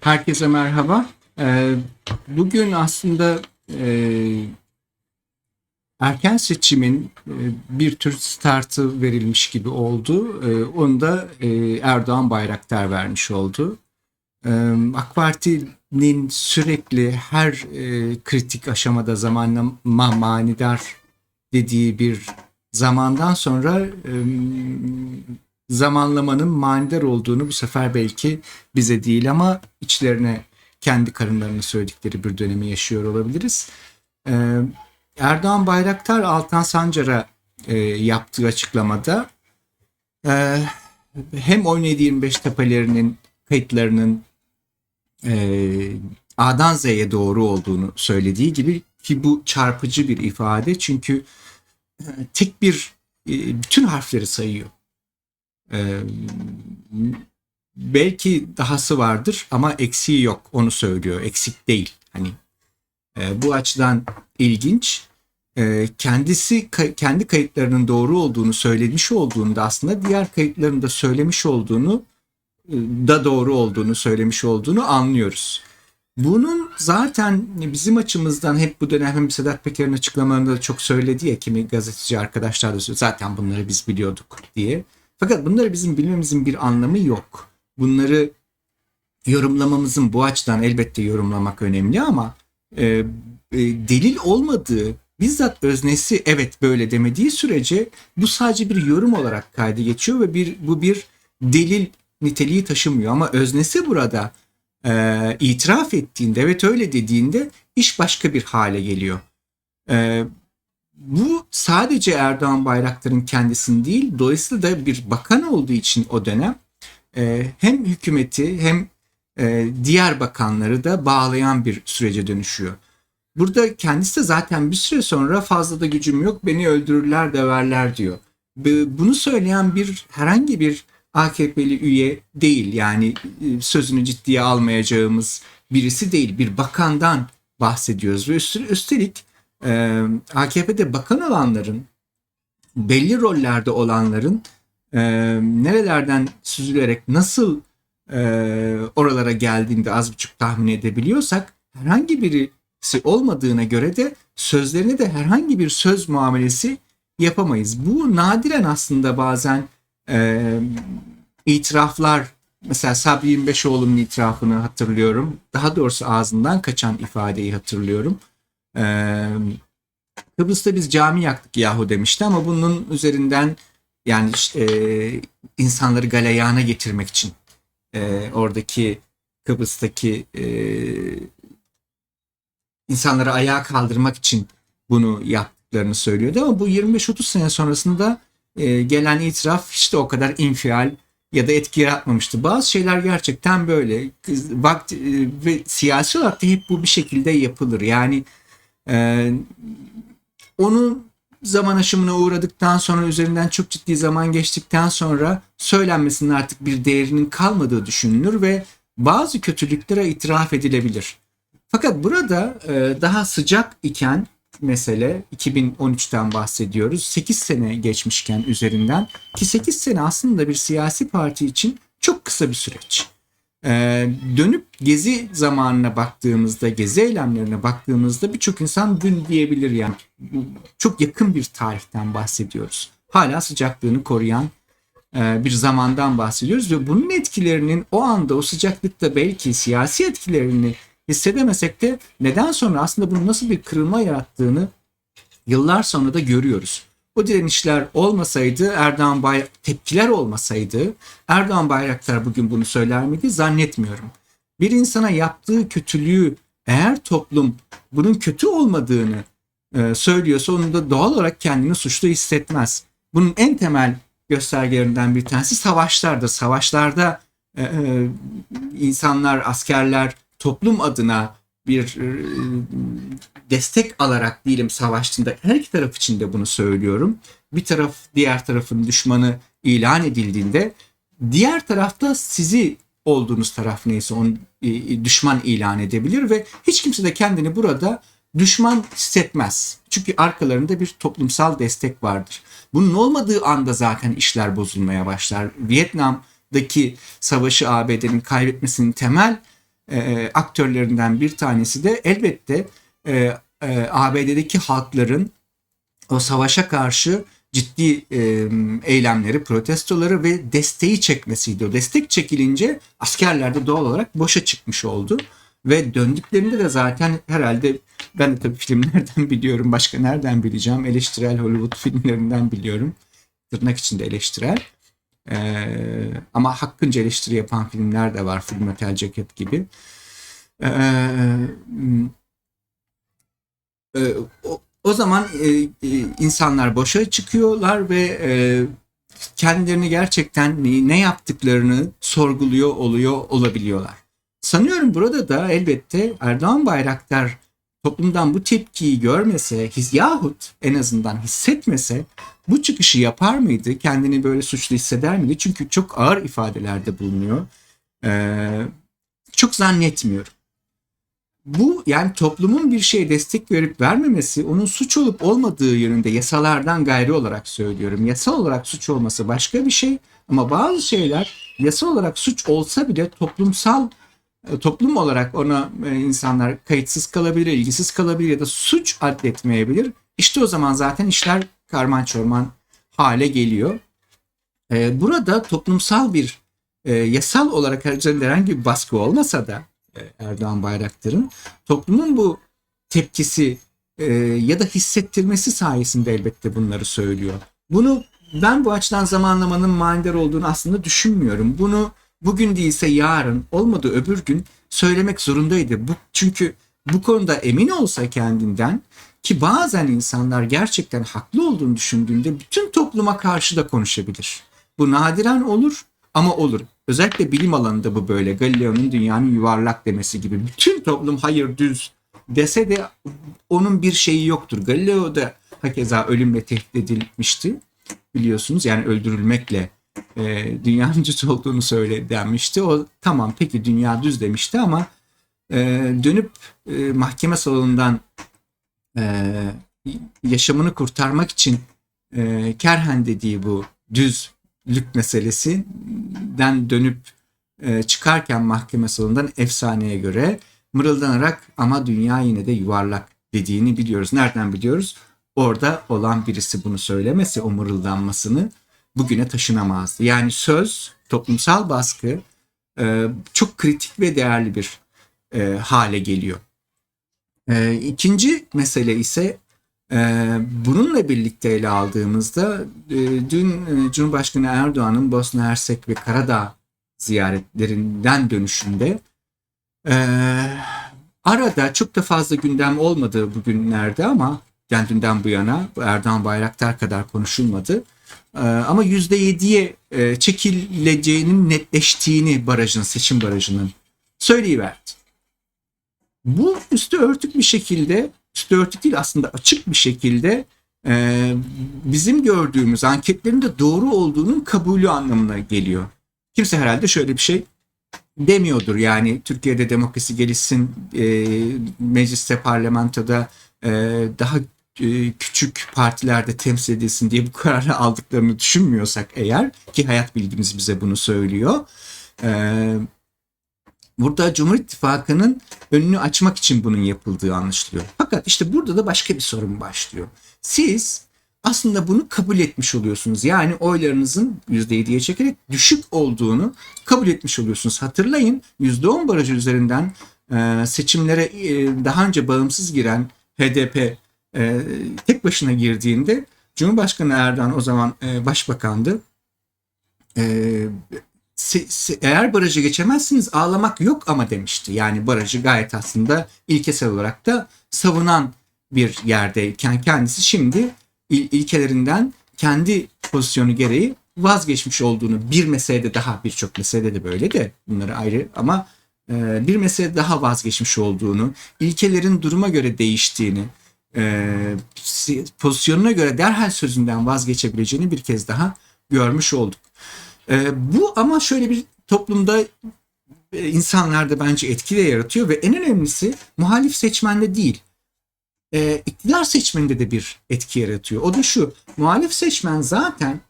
Herkese merhaba. Ee, Bugün aslında e, erken seçimin e, bir tür startı verilmiş gibi oldu. E, Onu da Erdoğan Bayraktar vermiş oldu. AK Parti'nin sürekli her kritik aşamada zamanlama manidar dediği bir zamandan sonra zamanlamanın manidar olduğunu bu sefer belki bize değil ama içlerine kendi karınlarını söyledikleri bir dönemi yaşıyor olabiliriz. Ee, Erdoğan Bayraktar Altan Sancar'a e, yaptığı açıklamada e, hem 17-25 tepelerinin kayıtlarının e, A'dan Z'ye doğru olduğunu söylediği gibi ki bu çarpıcı bir ifade çünkü e, tek bir e, bütün harfleri sayıyor. Ee, belki dahası vardır ama eksiği yok onu söylüyor. Eksik değil. Hani e, bu açıdan ilginç. E, kendisi ka- kendi kayıtlarının doğru olduğunu söylemiş olduğunda aslında diğer kayıtlarını da söylemiş olduğunu e, da doğru olduğunu söylemiş olduğunu anlıyoruz. Bunun zaten bizim açımızdan hep bu dönem hem Sedat Peker'in açıklamalarında da çok söyledi ya kimi gazeteci arkadaşlar da söyledi. Zaten bunları biz biliyorduk diye. Fakat bunları bizim bilmemizin bir anlamı yok. Bunları yorumlamamızın bu açıdan elbette yorumlamak önemli ama e, e, delil olmadığı bizzat öznesi evet böyle demediği sürece bu sadece bir yorum olarak kaydı geçiyor ve bir bu bir delil niteliği taşımıyor ama öznesi burada e, itiraf ettiğinde evet öyle dediğinde iş başka bir hale geliyor. E, bu sadece Erdoğan Bayraktar'ın kendisini değil, dolayısıyla da bir bakan olduğu için o dönem e, hem hükümeti hem e, diğer bakanları da bağlayan bir sürece dönüşüyor. Burada kendisi de zaten bir süre sonra fazla da gücüm yok, beni öldürürler döverler diyor. Bunu söyleyen bir herhangi bir AKP'li üye değil yani e, sözünü ciddiye almayacağımız birisi değil bir bakandan bahsediyoruz ve üstelik e, AKP'de bakan olanların belli rollerde olanların e, nerelerden süzülerek nasıl e, oralara geldiğinde az buçuk tahmin edebiliyorsak herhangi birisi olmadığına göre de sözlerine de herhangi bir söz muamelesi yapamayız. Bu nadiren aslında bazen e, itiraflar mesela Sabri 25oğlu'nun itirafını hatırlıyorum. Daha doğrusu ağzından kaçan ifadeyi hatırlıyorum. Ee, Kıbrıs'ta biz cami yaktık yahu demişti ama bunun üzerinden yani e, insanları galeyana getirmek için e, oradaki Kıbrıs'taki e, insanları ayağa kaldırmak için bunu yaptıklarını söylüyordu ama bu 25-30 sene sonrasında e, gelen itiraf işte o kadar infial ya da etki yaratmamıştı. Bazı şeyler gerçekten böyle vakti ve siyasi olarak da hep bu bir şekilde yapılır. Yani ee, onun zaman aşımına uğradıktan sonra üzerinden çok ciddi zaman geçtikten sonra söylenmesinin artık bir değerinin kalmadığı düşünülür ve bazı kötülüklere itiraf edilebilir. Fakat burada e, daha sıcak iken mesele 2013'ten bahsediyoruz. 8 sene geçmişken üzerinden ki 8 sene aslında bir siyasi parti için çok kısa bir süreç. Ee, dönüp gezi zamanına baktığımızda, gezi eylemlerine baktığımızda birçok insan dün diyebilir yani. Çok yakın bir tarihten bahsediyoruz. Hala sıcaklığını koruyan e, bir zamandan bahsediyoruz ve bunun etkilerinin o anda o sıcaklıkta belki siyasi etkilerini hissedemesek de neden sonra aslında bunun nasıl bir kırılma yarattığını yıllar sonra da görüyoruz. O direnişler olmasaydı, Erdoğan Bay tepkiler olmasaydı, Erdoğan Bayraktar bugün bunu söyler miydi? Zannetmiyorum. Bir insana yaptığı kötülüğü eğer toplum bunun kötü olmadığını e, söylüyorsa onun da doğal olarak kendini suçlu hissetmez. Bunun en temel göstergelerinden bir tanesi savaşlardır. Savaşlarda e, e, insanlar, askerler toplum adına bir e, destek alarak diyelim savaştığında her iki taraf için de bunu söylüyorum. Bir taraf diğer tarafın düşmanı ilan edildiğinde diğer tarafta sizi olduğunuz taraf neyse onu e, düşman ilan edebilir ve hiç kimse de kendini burada düşman hissetmez. Çünkü arkalarında bir toplumsal destek vardır. Bunun olmadığı anda zaten işler bozulmaya başlar. Vietnam'daki savaşı ABD'nin kaybetmesinin temel e, aktörlerinden bir tanesi de elbette e, e, ABD'deki halkların o savaşa karşı ciddi e, eylemleri, protestoları ve desteği çekmesiydi. O destek çekilince askerler de doğal olarak boşa çıkmış oldu. Ve döndüklerinde de zaten herhalde ben de tabii filmlerden biliyorum. Başka nereden bileceğim? Eleştirel Hollywood filmlerinden biliyorum. Tırnak içinde eleştirel. Ee, ama hakkınca eleştiri yapan filmler de var. Full Metal Jacket gibi. Ee, e, o, zaman e, e, insanlar boşa çıkıyorlar ve kendilerini gerçekten ne yaptıklarını sorguluyor oluyor olabiliyorlar. Sanıyorum burada da elbette Erdoğan Bayraktar toplumdan bu tepkiyi görmese his, yahut en azından hissetmese bu çıkışı yapar mıydı? Kendini böyle suçlu hisseder miydi? Çünkü çok ağır ifadelerde bulunuyor. Ee, çok zannetmiyorum. Bu yani toplumun bir şeye destek verip vermemesi onun suç olup olmadığı yönünde yasalardan gayri olarak söylüyorum. Yasal olarak suç olması başka bir şey ama bazı şeyler yasal olarak suç olsa bile toplumsal toplum olarak ona e, insanlar kayıtsız kalabilir, ilgisiz kalabilir ya da suç adletmeyebilir. İşte o zaman zaten işler karman çorman hale geliyor. E, burada toplumsal bir yasal olarak herhangi bir baskı olmasa da Erdoğan Bayraktar'ın toplumun bu tepkisi ya da hissettirmesi sayesinde elbette bunları söylüyor. Bunu ben bu açıdan zamanlamanın manidar olduğunu aslında düşünmüyorum. Bunu bugün değilse yarın olmadı öbür gün söylemek zorundaydı. Bu, çünkü bu konuda emin olsa kendinden ki bazen insanlar gerçekten haklı olduğunu düşündüğünde bütün topluma karşı da konuşabilir. Bu nadiren olur ama olur. Özellikle bilim alanında bu böyle. Galileo'nun dünyanın yuvarlak demesi gibi. Bütün toplum hayır düz dese de onun bir şeyi yoktur. Galileo da hakeza ölümle tehdit edilmişti biliyorsunuz. Yani öldürülmekle e, dünyanın düz olduğunu söyle denmişti. O tamam peki dünya düz demişti ama e, dönüp e, mahkeme salonundan e, yaşamını kurtarmak için e, Kerhen dediği bu düzlük meselesinden dönüp e, çıkarken mahkeme salonundan efsaneye göre mırıldanarak ama dünya yine de yuvarlak dediğini biliyoruz. Nereden biliyoruz? Orada olan birisi bunu söylemesi o mırıldanmasını bugüne taşınamazdı. Yani söz, toplumsal baskı e, çok kritik ve değerli bir e, hale geliyor. E, ikinci mesele ise bununla birlikte ele aldığımızda dün Cumhurbaşkanı Erdoğan'ın Bosna Hersek ve Karadağ ziyaretlerinden dönüşünde arada çok da fazla gündem olmadı bugünlerde ama yani bu yana Erdoğan Bayraktar kadar konuşulmadı. Ee, ama %7'ye e, çekileceğinin netleştiğini barajın, seçim barajının söyleyiverdi. Bu üstü örtük bir şekilde, üstü örtük değil aslında açık bir şekilde e, bizim gördüğümüz anketlerin de doğru olduğunun kabulü anlamına geliyor. Kimse herhalde şöyle bir şey demiyordur. Yani Türkiye'de demokrasi gelişsin, e, mecliste, parlamentoda daha küçük partilerde temsil edilsin diye bu kararı aldıklarını düşünmüyorsak eğer ki hayat bilgimiz bize bunu söylüyor. E, burada Cumhur İttifakı'nın önünü açmak için bunun yapıldığı anlaşılıyor. Fakat işte burada da başka bir sorun başlıyor. Siz aslında bunu kabul etmiş oluyorsunuz. Yani oylarınızın %7'ye çekerek düşük olduğunu kabul etmiş oluyorsunuz. Hatırlayın %10 barajı üzerinden e, seçimlere daha önce bağımsız giren HDP e, tek başına girdiğinde Cumhurbaşkanı Erdoğan o zaman e, başbakandı. E, se, se, eğer barajı geçemezsiniz ağlamak yok ama demişti. Yani barajı gayet aslında ilkesel olarak da savunan bir yerdeyken kendisi şimdi il, ilkelerinden kendi pozisyonu gereği vazgeçmiş olduğunu bir meselede daha birçok meselede de böyle de bunları ayrı ama e, bir mesele daha vazgeçmiş olduğunu, ilkelerin duruma göre değiştiğini, e, pozisyonuna göre derhal sözünden vazgeçebileceğini bir kez daha görmüş olduk. E, bu ama şöyle bir toplumda e, insanlarda bence etki de yaratıyor ve en önemlisi muhalif seçmende değil. E, iktidar seçmeninde de bir etki yaratıyor. O da şu, muhalif seçmen zaten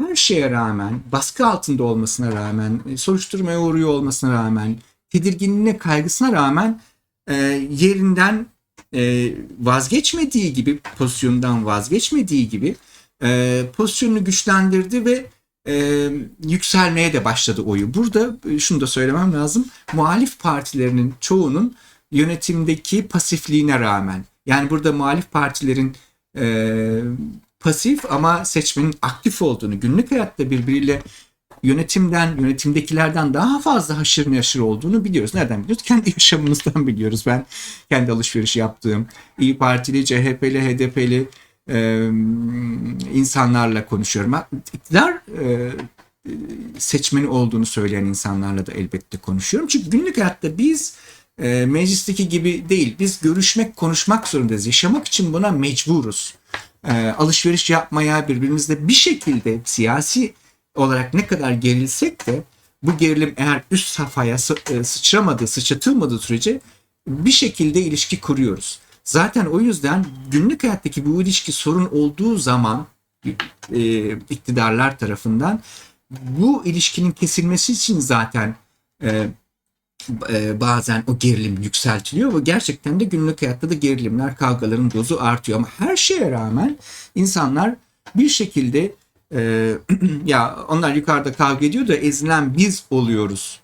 her şeye rağmen, baskı altında olmasına rağmen, soruşturmaya uğruyor olmasına rağmen, tedirginliğine, kaygısına rağmen e, yerinden e, vazgeçmediği gibi, pozisyondan vazgeçmediği gibi e, pozisyonunu güçlendirdi ve e, yükselmeye de başladı oyu. Burada e, şunu da söylemem lazım. Muhalif partilerinin çoğunun yönetimdeki pasifliğine rağmen yani burada muhalif partilerin e, pasif ama seçmenin aktif olduğunu, günlük hayatta birbiriyle yönetimden, yönetimdekilerden daha fazla haşır neşir olduğunu biliyoruz. Nereden biliyoruz? Kendi yaşamımızdan biliyoruz. Ben kendi alışveriş yaptığım İyi Partili, CHP'li, HDP'li e, insanlarla konuşuyorum. İktidar e, seçmeni olduğunu söyleyen insanlarla da elbette konuşuyorum. Çünkü günlük hayatta biz e, meclisteki gibi değil. Biz görüşmek, konuşmak zorundayız. Yaşamak için buna mecburuz. E, alışveriş yapmaya, birbirimizle bir şekilde siyasi olarak ne kadar gerilsek de bu gerilim eğer üst safhaya e, sıçramadığı, sıçratılmadığı sürece bir şekilde ilişki kuruyoruz. Zaten o yüzden günlük hayattaki bu ilişki sorun olduğu zaman e, iktidarlar tarafından bu ilişkinin kesilmesi için zaten e, e, bazen o gerilim yükseltiliyor ve gerçekten de günlük hayatta da gerilimler, kavgaların dozu artıyor. Ama her şeye rağmen insanlar bir şekilde e, ya onlar yukarıda kavga ediyor da ezilen biz oluyoruz.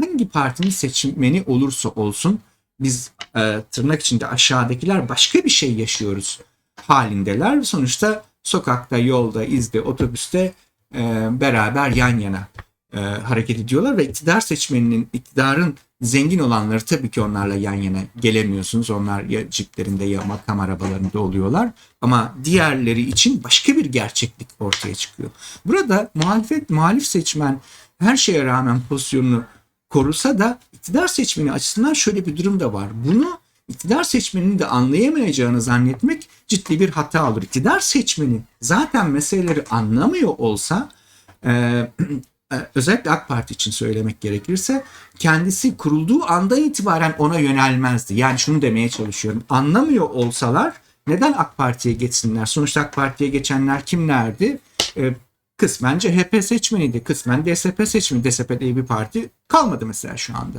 Hangi partinin seçmeni olursa olsun biz e, tırnak içinde aşağıdakiler başka bir şey yaşıyoruz halindeler. Sonuçta sokakta, yolda, izde, otobüste e, beraber yan yana e, hareket ediyorlar ve iktidar seçmeninin, iktidarın zengin olanları tabii ki onlarla yan yana gelemiyorsunuz. Onlar ya ciplerinde ya makam arabalarında oluyorlar. Ama diğerleri için başka bir gerçeklik ortaya çıkıyor. Burada muhalefet, muhalif seçmen her şeye rağmen pozisyonunu korusa da iktidar seçmeni açısından şöyle bir durum da var. Bunu iktidar seçmeninin de anlayamayacağını zannetmek ciddi bir hata olur. İktidar seçmeni zaten meseleleri anlamıyor olsa özellikle AK Parti için söylemek gerekirse kendisi kurulduğu andan itibaren ona yönelmezdi. Yani şunu demeye çalışıyorum. Anlamıyor olsalar neden AK Parti'ye geçsinler? Sonuçta AK Parti'ye geçenler kimlerdi? E, kısmen CHP seçmeniydi. Kısmen DSP seçmeni. DSP diye bir parti kalmadı mesela şu anda.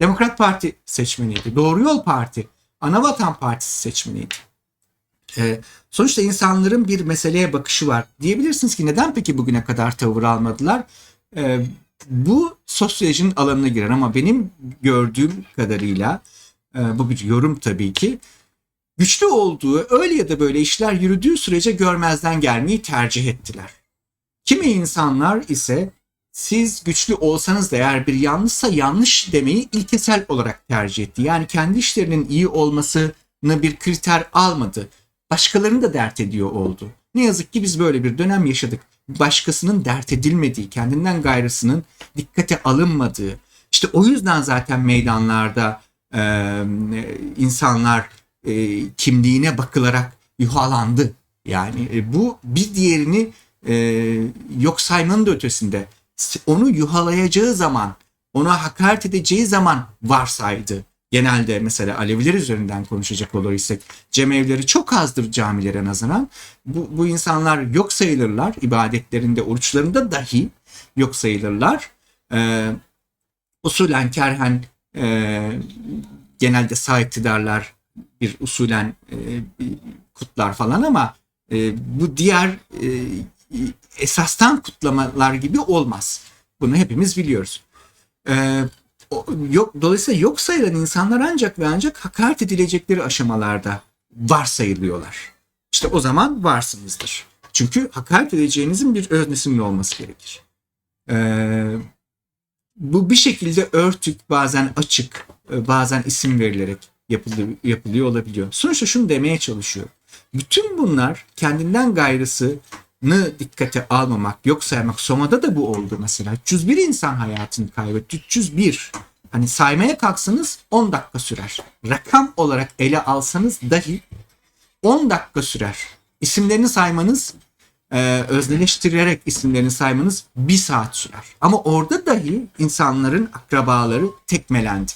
Demokrat Parti seçmeniydi. Doğru Yol Parti, Anavatan Partisi seçmeniydi. Ee, sonuçta insanların bir meseleye bakışı var. Diyebilirsiniz ki neden peki bugüne kadar tavır almadılar? Ee, bu sosyolojinin alanına girer ama benim gördüğüm kadarıyla e, bu bir yorum tabii ki güçlü olduğu öyle ya da böyle işler yürüdüğü sürece görmezden gelmeyi tercih ettiler. Kimi insanlar ise siz güçlü olsanız da eğer bir yanlışsa yanlış demeyi ilkesel olarak tercih etti. Yani kendi işlerinin iyi olmasını bir kriter almadı. Başkalarını da dert ediyor oldu. Ne yazık ki biz böyle bir dönem yaşadık. Başkasının dert edilmediği, kendinden gayrısının dikkate alınmadığı. İşte o yüzden zaten meydanlarda e, insanlar e, kimliğine bakılarak yuhalandı. Yani e, bu bir diğerini e, yok saymanın da ötesinde onu yuhalayacağı zaman, ona hakaret edeceği zaman varsaydı. Genelde mesela Aleviler üzerinden konuşacak olursak cemevleri çok azdır camilere nazaran. Bu, bu insanlar yok sayılırlar. ibadetlerinde, oruçlarında dahi yok sayılırlar. Ee, usulen kerhen e, genelde sağ iktidarlar bir usulen e, kutlar falan ama e, bu diğer e, esastan kutlamalar gibi olmaz. Bunu hepimiz biliyoruz. Ee, yok, dolayısıyla yok sayılan insanlar ancak ve ancak hakaret edilecekleri aşamalarda varsayılıyorlar. İşte o zaman varsınızdır. Çünkü hakaret edeceğinizin bir öznesinin olması gerekir. Ee, bu bir şekilde örtük, bazen açık, bazen isim verilerek yapılıyor, yapılıyor olabiliyor. Sonuçta şunu demeye çalışıyor. Bütün bunlar kendinden gayrısı dikkate almamak, yok saymak. Soma'da da bu oldu mesela. 301 insan hayatını kaybetti. 301. Hani saymaya kalksanız 10 dakika sürer. Rakam olarak ele alsanız dahi 10 dakika sürer. İsimlerini saymanız, e, özneleştirerek isimlerini saymanız bir saat sürer. Ama orada dahi insanların akrabaları tekmelendi.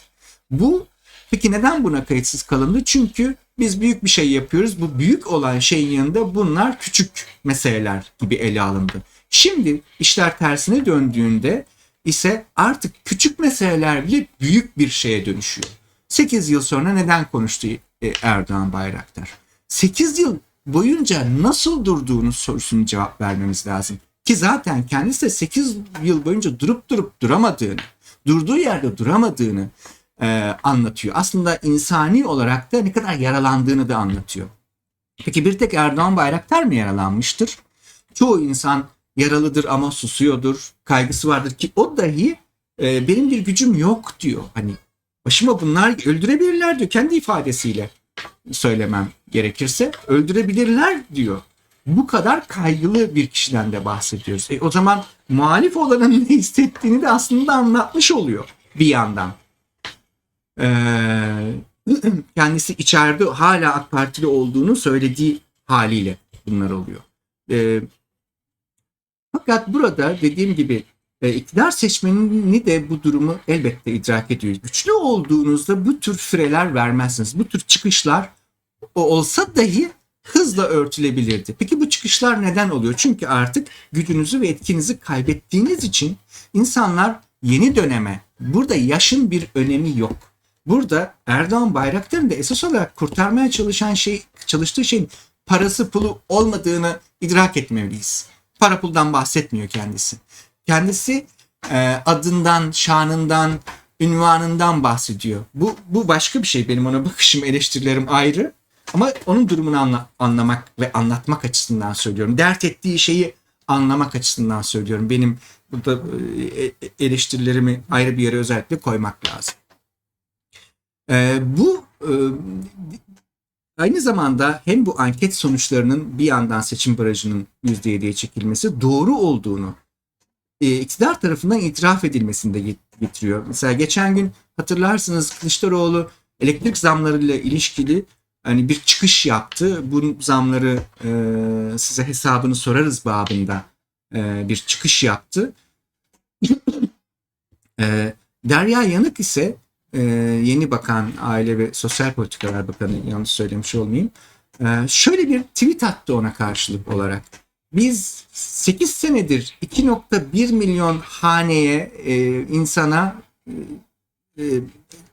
Bu peki neden buna kayıtsız kalındı? Çünkü biz büyük bir şey yapıyoruz. Bu büyük olan şeyin yanında bunlar küçük meseleler gibi ele alındı. Şimdi işler tersine döndüğünde ise artık küçük meseleler bile büyük bir şeye dönüşüyor. 8 yıl sonra neden konuştu e, Erdoğan Bayraktar? 8 yıl boyunca nasıl durduğunu sorusunu cevap vermemiz lazım. Ki zaten kendisi de 8 yıl boyunca durup durup duramadığını, durduğu yerde duramadığını e, anlatıyor. Aslında insani olarak da ne kadar yaralandığını da anlatıyor. Peki bir tek Erdoğan Bayraktar mı yaralanmıştır? Çoğu insan yaralıdır ama susuyordur, kaygısı vardır ki o dahi e, benim bir gücüm yok diyor. Hani başıma bunlar öldürebilirler diyor kendi ifadesiyle söylemem gerekirse öldürebilirler diyor. Bu kadar kaygılı bir kişiden de bahsediyoruz. E, o zaman muhalif olanın ne hissettiğini de aslında anlatmış oluyor bir yandan. Kendisi içeride hala AK Partili olduğunu söylediği haliyle bunlar oluyor. Fakat burada dediğim gibi e, iktidar seçmenini de bu durumu elbette idrak ediyor. Güçlü olduğunuzda bu tür süreler vermezsiniz. Bu tür çıkışlar olsa dahi hızla örtülebilirdi. Peki bu çıkışlar neden oluyor? Çünkü artık gücünüzü ve etkinizi kaybettiğiniz için insanlar yeni döneme, burada yaşın bir önemi yok. Burada Erdoğan Bayraktar'ın da esas olarak kurtarmaya çalışan şey, çalıştığı şeyin parası pulu olmadığını idrak etmeliyiz. Para puldan bahsetmiyor kendisi. Kendisi e, adından, şanından, ünvanından bahsediyor. Bu, bu başka bir şey. Benim ona bakışım, eleştirilerim ayrı. Ama onun durumunu anla, anlamak ve anlatmak açısından söylüyorum. Dert ettiği şeyi anlamak açısından söylüyorum. Benim burada e, eleştirilerimi ayrı bir yere özellikle koymak lazım. E, bu e, aynı zamanda hem bu anket sonuçlarının bir yandan seçim barajının %7'ye çekilmesi doğru olduğunu e, iktidar tarafından itiraf edilmesini de getiriyor. Mesela geçen gün hatırlarsınız Kılıçdaroğlu elektrik zamlarıyla ilişkili hani bir çıkış yaptı. Bu zamları e, size hesabını sorarız babında e, bir çıkış yaptı. e, Derya Yanık ise e, yeni bakan Aile ve Sosyal Politikalar Bakanı yanlış söylemiş olmayayım. E, şöyle bir tweet attı ona karşılık olarak. Biz 8 senedir 2.1 milyon haneye, e, insana e, e,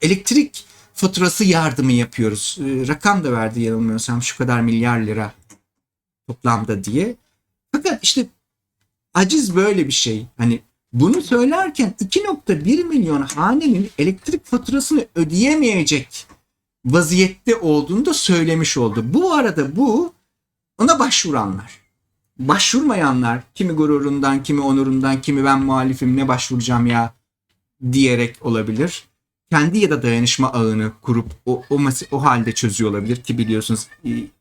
elektrik faturası yardımı yapıyoruz. E, rakam da verdi yanılmıyorsam şu kadar milyar lira toplamda diye. Fakat işte aciz böyle bir şey. Hani bunu söylerken 2.1 milyon hanenin elektrik faturasını ödeyemeyecek vaziyette olduğunu da söylemiş oldu. Bu arada bu ona başvuranlar. Başvurmayanlar kimi gururundan, kimi onurundan, kimi ben muhalifim ne başvuracağım ya diyerek olabilir. Kendi ya da dayanışma ağını kurup o, o, o halde çözüyor olabilir ki biliyorsunuz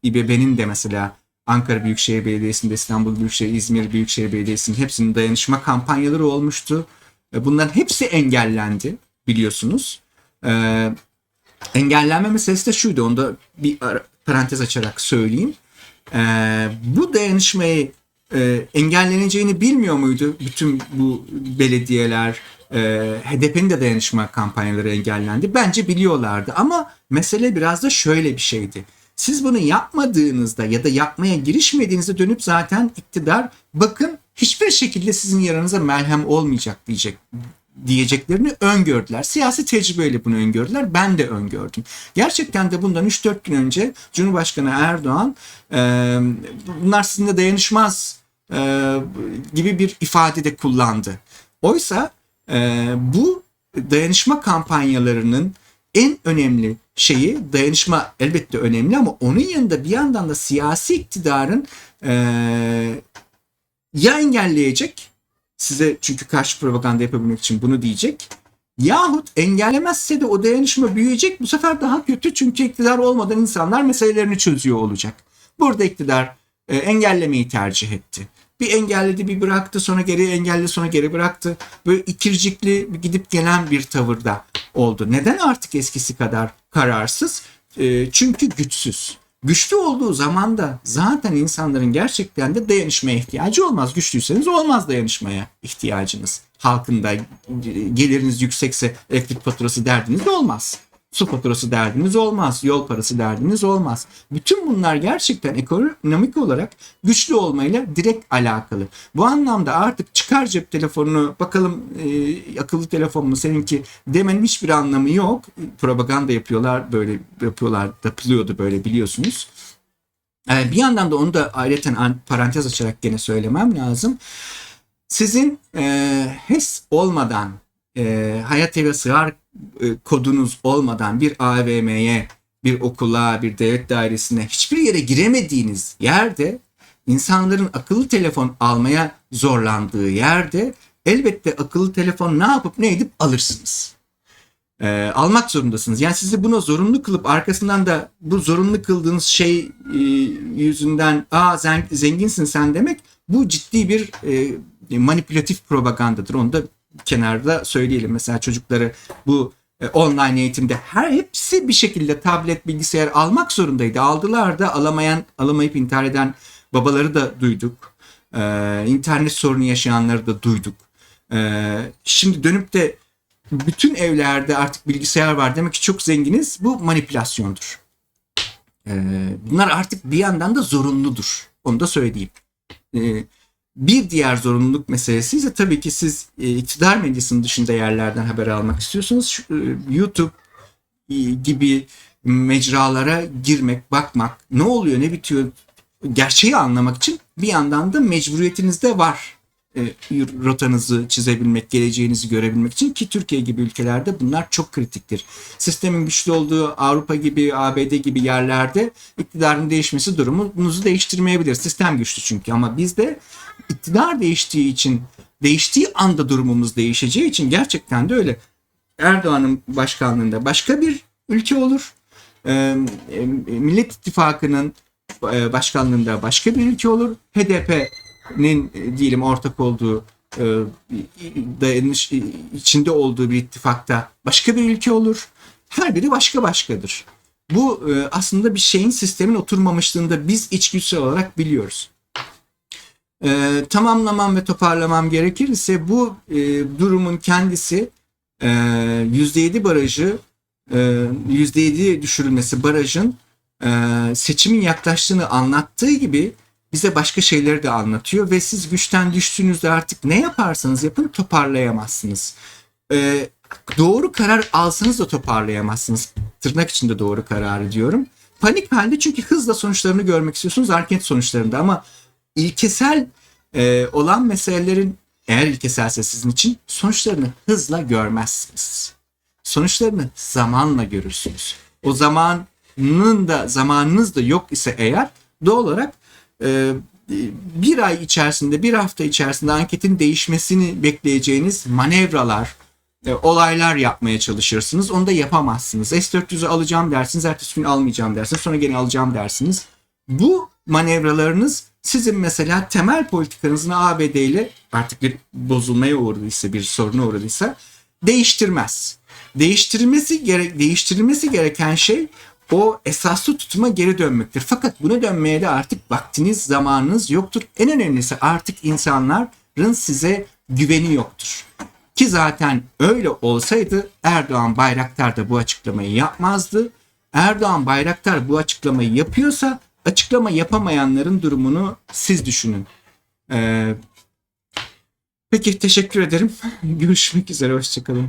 İBB'nin de mesela Ankara Büyükşehir Belediyesi'nde, İstanbul Büyükşehir, İzmir Büyükşehir Belediyesi'nin hepsinin dayanışma kampanyaları olmuştu. Bunların hepsi engellendi biliyorsunuz. Ee, engellenme meselesi de şuydu, onu da bir parantez açarak söyleyeyim. Ee, bu dayanışmayı e, engelleneceğini bilmiyor muydu bütün bu belediyeler, e, HDP'nin de dayanışma kampanyaları engellendi. Bence biliyorlardı ama mesele biraz da şöyle bir şeydi siz bunu yapmadığınızda ya da yapmaya girişmediğinizde dönüp zaten iktidar bakın hiçbir şekilde sizin yaranıza melhem olmayacak diyecek diyeceklerini öngördüler. Siyasi tecrübeyle bunu öngördüler. Ben de öngördüm. Gerçekten de bundan 3-4 gün önce Cumhurbaşkanı Erdoğan e, bunlar sizinle dayanışmaz e, gibi bir ifade de kullandı. Oysa e, bu dayanışma kampanyalarının en önemli şeyi dayanışma elbette önemli ama onun yanında bir yandan da siyasi iktidarın e, ya engelleyecek size çünkü karşı propaganda yapabilmek için bunu diyecek yahut engellemezse de o dayanışma büyüyecek bu sefer daha kötü çünkü iktidar olmadan insanlar meselelerini çözüyor olacak. Burada iktidar e, engellemeyi tercih etti. Bir engelledi bir bıraktı sonra geri engelledi sonra geri bıraktı. Böyle ikircikli gidip gelen bir tavırda oldu. Neden artık eskisi kadar kararsız? E, çünkü güçsüz. Güçlü olduğu zaman da zaten insanların gerçekten de dayanışmaya ihtiyacı olmaz. Güçlüyseniz olmaz dayanışmaya ihtiyacınız. Halkında geliriniz yüksekse elektrik faturası derdiniz de olmaz. Su faturası derdiniz olmaz, yol parası derdiniz olmaz. Bütün bunlar gerçekten ekonomik olarak güçlü olmayla direkt alakalı. Bu anlamda artık çıkar cep telefonunu bakalım e, akıllı telefon mu seninki demenin hiçbir anlamı yok. Propaganda yapıyorlar böyle yapıyorlar yapılıyordu böyle biliyorsunuz. E, bir yandan da onu da ayrıca parantez açarak gene söylemem lazım. Sizin e, HES olmadan e, hayat eve sığar e, kodunuz olmadan bir AVM'ye, bir okula, bir devlet dairesine hiçbir yere giremediğiniz yerde insanların akıllı telefon almaya zorlandığı yerde elbette akıllı telefon ne yapıp ne edip alırsınız. E, almak zorundasınız. Yani sizi buna zorunlu kılıp arkasından da bu zorunlu kıldığınız şey e, yüzünden aa zenginsin sen demek bu ciddi bir e, manipülatif propagandadır. Onu da kenarda söyleyelim. Mesela çocukları bu e, online eğitimde her hepsi bir şekilde tablet, bilgisayar almak zorundaydı. Aldılar da alamayan, alamayıp intihar eden babaları da duyduk. Ee, internet sorunu yaşayanları da duyduk. Ee, şimdi dönüp de bütün evlerde artık bilgisayar var demek ki çok zenginiz. Bu manipülasyondur. Ee, bunlar artık bir yandan da zorunludur. Onu da söyleyeyim. Ee, bir diğer zorunluluk meselesi ise tabii ki siz e, iktidar medyasının dışında yerlerden haber almak istiyorsunuz. E, YouTube e, gibi mecralara girmek, bakmak, ne oluyor, ne bitiyor gerçeği anlamak için bir yandan da mecburiyetiniz de var. E, rotanızı çizebilmek, geleceğinizi görebilmek için ki Türkiye gibi ülkelerde bunlar çok kritiktir. Sistemin güçlü olduğu Avrupa gibi, ABD gibi yerlerde iktidarın değişmesi durumunuzu değiştirmeyebilir. Sistem güçlü çünkü ama bizde iktidar değiştiği için, değiştiği anda durumumuz değişeceği için gerçekten de öyle. Erdoğan'ın başkanlığında başka bir ülke olur. E, Millet İttifakı'nın e, başkanlığında başka bir ülke olur. HDP'nin e, diyelim ortak olduğu e, dayanış içinde olduğu bir ittifakta başka bir ülke olur. Her biri başka başkadır. Bu aslında bir şeyin sistemin oturmamışlığını da biz içgüdüsel olarak biliyoruz. tamamlamam ve toparlamam gerekirse bu durumun kendisi %7 barajı %7 düşürülmesi barajın seçimin yaklaştığını anlattığı gibi bize başka şeyleri de anlatıyor ve siz güçten düştüğünüzde artık ne yaparsanız yapın toparlayamazsınız. Ee, doğru karar alsanız da toparlayamazsınız. Tırnak içinde doğru kararı diyorum. Panik halde çünkü hızla sonuçlarını görmek istiyorsunuz arket sonuçlarında ama ilkesel e, olan meselelerin eğer ilkeselse sizin için sonuçlarını hızla görmezsiniz. Sonuçlarını zamanla görürsünüz. O zamanın da zamanınız da yok ise eğer doğal olarak bir ay içerisinde bir hafta içerisinde anketin değişmesini bekleyeceğiniz manevralar e, olaylar yapmaya çalışırsınız. Onu da yapamazsınız. S-400'ü alacağım dersiniz. Ertesi gün almayacağım dersiniz. Sonra gene alacağım dersiniz. Bu manevralarınız sizin mesela temel politikanızın ABD ile artık bir bozulmaya uğradıysa, bir soruna uğradıysa değiştirmez. Değiştirilmesi gerek değiştirilmesi gereken şey o esaslı tutuma geri dönmektir. Fakat buna dönmeye de artık vaktiniz, zamanınız yoktur. En önemlisi artık insanların size güveni yoktur. Ki zaten öyle olsaydı Erdoğan Bayraktar da bu açıklamayı yapmazdı. Erdoğan Bayraktar bu açıklamayı yapıyorsa açıklama yapamayanların durumunu siz düşünün. Ee, peki teşekkür ederim. Görüşmek üzere. Hoşçakalın.